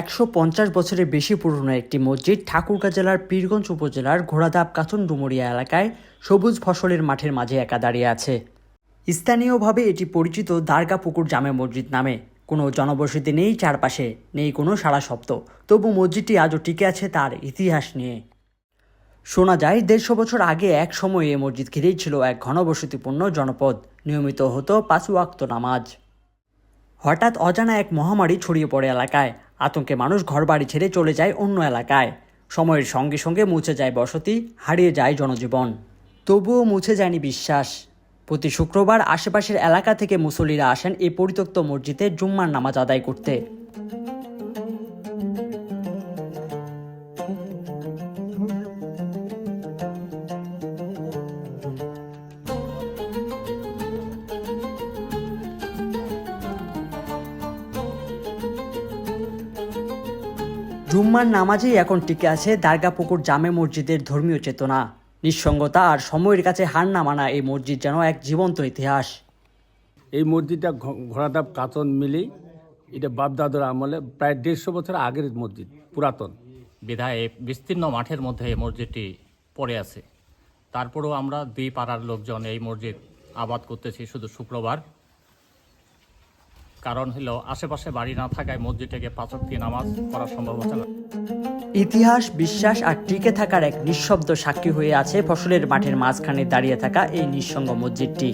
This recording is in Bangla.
একশো পঞ্চাশ বছরের বেশি পুরনো একটি মসজিদ ঠাকুরগাঁ জেলার পীরগঞ্জ উপজেলার ঘোড়াধাপ কাচন ডুমুরিয়া এলাকায় সবুজ ফসলের মাঠের মাঝে একা দাঁড়িয়ে আছে। স্থানীয়ভাবে এটি পরিচিত পুকুর জামে মসজিদ নামে। কোনো জনবসতি নেই চারপাশে, নেই কোনো সারা শব্দ। তবু মসজিদটি আজও টিকে আছে তার ইতিহাস নিয়ে। শোনা যায়, দেড়শো বছর আগে এক সময়ে এ মসজিদ ঘিরেই ছিল এক ঘনবসতিপূর্ণ জনপদ, নিয়মিত হতো পাঁচ ওয়াক্ত নামাজ। হঠাৎ অজানা এক মহামারী ছড়িয়ে পড়ে এলাকায়। আতঙ্কে মানুষ ঘরবাড়ি ছেড়ে চলে যায় অন্য এলাকায়। সময়ের সঙ্গে সঙ্গে মুছে যায় বসতি, হারিয়ে যায় জনজীবন। তবুও মুছে যায়নি বিশ্বাস। প্রতি শুক্রবার আশেপাশের এলাকা থেকে মুসল্লিরা আসেন এই পরিত্যক্ত মসজিদে জুম্মার নামাজ আদায় করতে। জুম্মার নামাজেই এখন টিকে আছে দারগাপুকুর জামে মসজিদের ধর্মীয় চেতনা। নিঃসঙ্গতা আর সময়ের কাছে হার না মানা এই মসজিদ যেন এক জীবন্ত ইতিহাস। এই মসজিদটা ঘোড়াধাপ কাচন মিলি এটা বাপদাদুর আমলে প্রায় দেড়শো বছর আগের মসজিদ পুরাতন। বিধায় বিস্তীর্ণ মাঠের মধ্যে এই মসজিদটি পড়ে আছে। তারপরেও আমরা দুই পাড়ার লোকজন এই মসজিদ আবাদ করতেছি শুধু শুক্রবার। কারণ হল আশেপাশে বাড়ি না থাকায় মসজিদটাকে দিয়ে নামাজ পড়া সম্ভব হচ্ছে না ইতিহাস, বিশ্বাস আর টিকে থাকার এক নিঃশব্দ সাক্ষী হয়ে আছে ফসলের মাঠের মাঝখানে দাঁড়িয়ে থাকা এই নিঃসঙ্গ মসজিদটি।